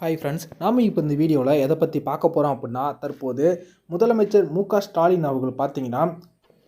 Hi friends நாம் இப்போ இந்த வீடியோவில் எதை பற்றி பார்க்க போகிறோம் அப்படின்னா தற்போது முதலமைச்சர் மு க ஸ்டாலின் அவர்கள் பார்த்தீங்கன்னா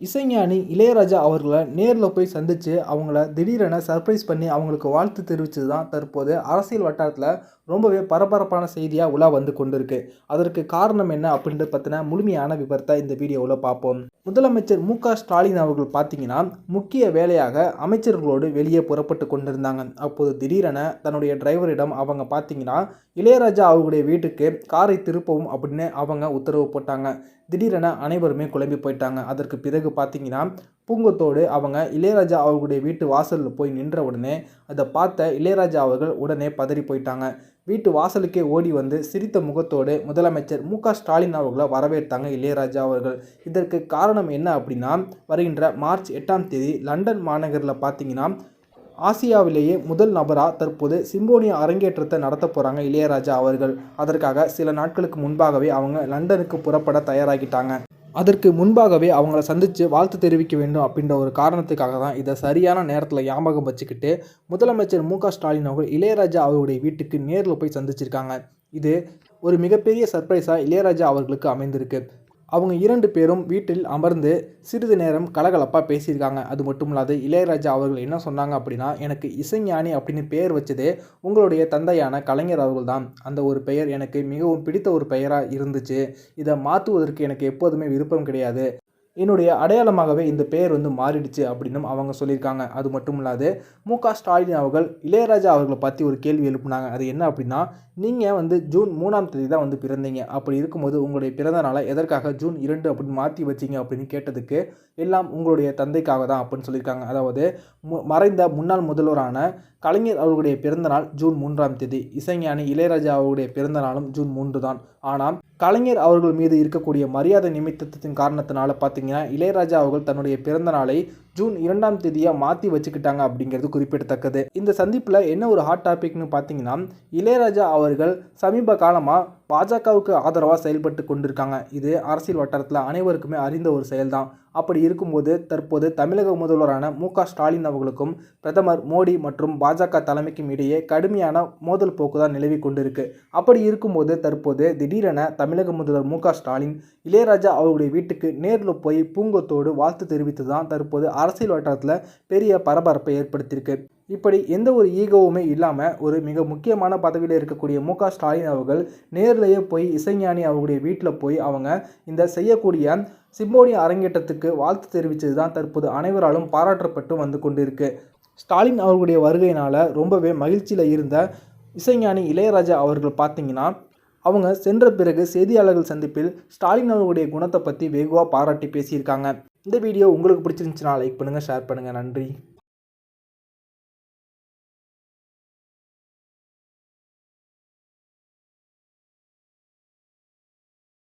இசைஞானி இளையராஜா அவர்களை நேரில் போய் சந்தித்து அவங்கள திடீரென சர்ப்ரைஸ் பண்ணி அவங்களுக்கு வாழ்த்து தெரிவித்தது தான் தற்போது அரசியல் வட்டாரத்தில் ரொம்பவே பரபரப்பான செய்தியாக உலா வந்து கொண்டிருக்கு. அதற்கு காரணம் என்ன அப்படின்றது பற்றின முழுமையான விபரத்தை இந்த வீடியோவில் பார்ப்போம். முதலமைச்சர் மு க ஸ்டாலின் அவர்கள் பார்த்தீங்கன்னா முக்கிய வேலையாக அமைச்சர்களோடு வெளியே புறப்பட்டு கொண்டிருந்தாங்க. அப்போது திடீரென தன்னுடைய டிரைவரிடம் அவங்க பார்த்தீங்கன்னா இளையராஜா அவர்களுடைய வீட்டுக்கு காரை திருப்பவும் அப்படின்னு அவங்க உத்தரவு போட்டாங்க. திடீரென அனைவருமே குழம்பி போயிட்டாங்க. அதற்கு பிறகு பார்த்தீங்கன்னா பூங்கத்தோடு அவங்க இளையராஜா அவர்களுடைய வீட்டு வாசலில் போய் நின்ற உடனே அதை பார்த்த இளையராஜா அவர்கள் உடனே பதறி போயிட்டாங்க. வீட்டு வாசலுக்கே ஓடி வந்து சிரித்த முகத்தோடு முதலமைச்சர் மு க ஸ்டாலின் அவர்களை வரவேற்றாங்க இளையராஜா அவர்கள். இதற்கு காரணம் என்ன அப்படின்னா வருகின்ற மார்ச் எட்டாம் தேதி லண்டன் மாநகரில் பார்த்தீங்கன்னா ஆசியாவிலேயே முதல் நபராக தற்போது சிம்போனியா அரங்கேற்றத்தை நடத்த போகிறாங்க இளையராஜா அவர்கள். அதற்காக சில நாட்களுக்கு முன்பாகவே அவங்க லண்டனுக்கு புறப்பட தயாராகிட்டாங்க. அதற்கு முன்பாகவே அவங்கள சந்தித்து வாழ்த்து தெரிவிக்க வேண்டும் அப்படின்ற ஒரு காரணத்துக்காக தான் இதை சரியான நேரத்தில் ஞாபகம் வச்சுக்கிட்டு முதலமைச்சர் மு க ஸ்டாலின் அவர்கள் இளையராஜா அவருடைய வீட்டுக்கு நேரில் போய் சந்திச்சிருக்காங்க. இது ஒரு மிகப்பெரிய சர்ப்ரைஸாக இளையராஜா அவர்களுக்கு அமைந்திருக்கு. அவங்க இரண்டு பேரும் வீட்டில் அமர்ந்து சிறிது நேரம் கலகலப்பாக பேசியிருக்காங்க. அது மட்டும் இல்லாது இளையராஜா அவர்கள் என்ன சொன்னாங்க அப்படின்னா எனக்கு இசைஞானி அப்படின்னு பெயர் வச்சதே உங்களுடைய தந்தையான கலைஞர் அவர்கள் தான் அந்த ஒரு பெயர் எனக்கு மிகவும் பிடித்த ஒரு பெயராக இருந்துச்சு. இதை மாற்றுவதற்கு எனக்கு எப்போதுமே விருப்பம் கிடையாது. என்னுடைய அடையாளமாகவே இந்த பெயர் வந்து மாறிடுச்சு அப்படின்னும் அவங்க சொல்லியிருக்காங்க. அது மட்டும் இல்லாது மு க ஸ்டாலின் அவர்கள் இளையராஜா அவர்களை பற்றி ஒரு கேள்வி எழுப்புனாங்க. அது என்ன அப்படின்னா நீங்கள் வந்து ஜூன் மூணாம் தேதி தான் வந்து பிறந்தீங்க. அப்படி இருக்கும்போது உங்களுடைய பிறந்த நாளை எதற்காக ஜூன் இரண்டு அப்படின்னு மாற்றி வச்சிங்க அப்படின்னு கேட்டதுக்கு எல்லாம் உங்களுடைய தந்தைக்காக தான் அப்படின்னு சொல்லியிருக்காங்க. அதாவது மு மறைந்த முன்னாள் முதல்வரான கலைஞர் அவர்களுடைய பிறந்தநாள் ஜூன் மூன்றாம் தேதி. இசைஞானி இளையராஜா அவர்களுடைய பிறந்த நாளும் ஜூன் மூன்று தான். ஆனால் கலைஞர் அவர்கள் மீது இருக்கக்கூடிய மரியாதை நிமித்தத்தின் காரணத்தினால பார்த்தீங்கன்னா இளையராஜா அவர்கள் தன்னுடைய பிறந்த நாளை ஜூன் இரண்டாம் தேதியாக மாற்றி வச்சுக்கிட்டாங்க அப்படிங்கிறது குறிப்பிடத்தக்கது. இந்த சந்திப்பில் என்ன ஒரு ஹாட் டாபிக்னு பார்த்தீங்கன்னா இளையராஜா அவர்கள் சமீப காலமாக பாஜகவுக்கு ஆதரவாக செயல்பட்டு கொண்டிருக்காங்க. இது அரசியல் வட்டாரத்தில் அனைவருக்குமே அறிந்த ஒரு செயல்தான். அப்படி இருக்கும்போது தற்போது தமிழக முதல்வரான மு ஸ்டாலின் அவர்களுக்கும் பிரதமர் மோடி மற்றும் பாஜக தலைமைக்கும் இடையே கடுமையான மோதல் போக்கு தான் நிலவி கொண்டிருக்கு. அப்படி இருக்கும்போது தற்போது திடீரென தமிழக முதல்வர் மு ஸ்டாலின் இளையராஜா அவருடைய வீட்டுக்கு நேரில் போய் பூங்கொத்தோடு வாழ்த்து தெரிவித்து தான் தற்போது அரசியல் வட்டாரத்தில் பெரிய பரபரப்பை ஏற்படுத்தியிருக்கு. இப்படி எந்த ஒரு ஈகோவுமே இல்லாமல் ஒரு மிக முக்கியமான பதவியில் இருக்கக்கூடிய மு க ஸ்டாலின் அவர்கள் நேர்லேயே போய் இசைஞானி அவருடைய வீட்டில் போய் அவங்க இந்த செய்யக்கூடிய சிம்போனிய அரங்கேற்றத்துக்கு வாழ்த்து தெரிவித்தது தான் தற்போது அனைவராலும் பாராட்டப்பட்டு வந்து கொண்டிருக்கு. ஸ்டாலின் அவர்களுடைய வருகையினால் ரொம்பவே மகிழ்ச்சியில் இருந்த இசைஞானி இளையராஜா அவர்கள் பார்த்தீங்கன்னா அவங்க சென்ற பிறகு செய்தியாளர்கள் சந்திப்பில் ஸ்டாலின் அவர்களுடைய குணத்தை பற்றி வெகுவாக பாராட்டி பேசியிருக்காங்க. இந்த வீடியோ உங்களுக்கு பிடிச்சிருந்துச்சுன்னா லைக் பண்ணுங்கள் ஷேர் பண்ணுங்கள் நன்றி.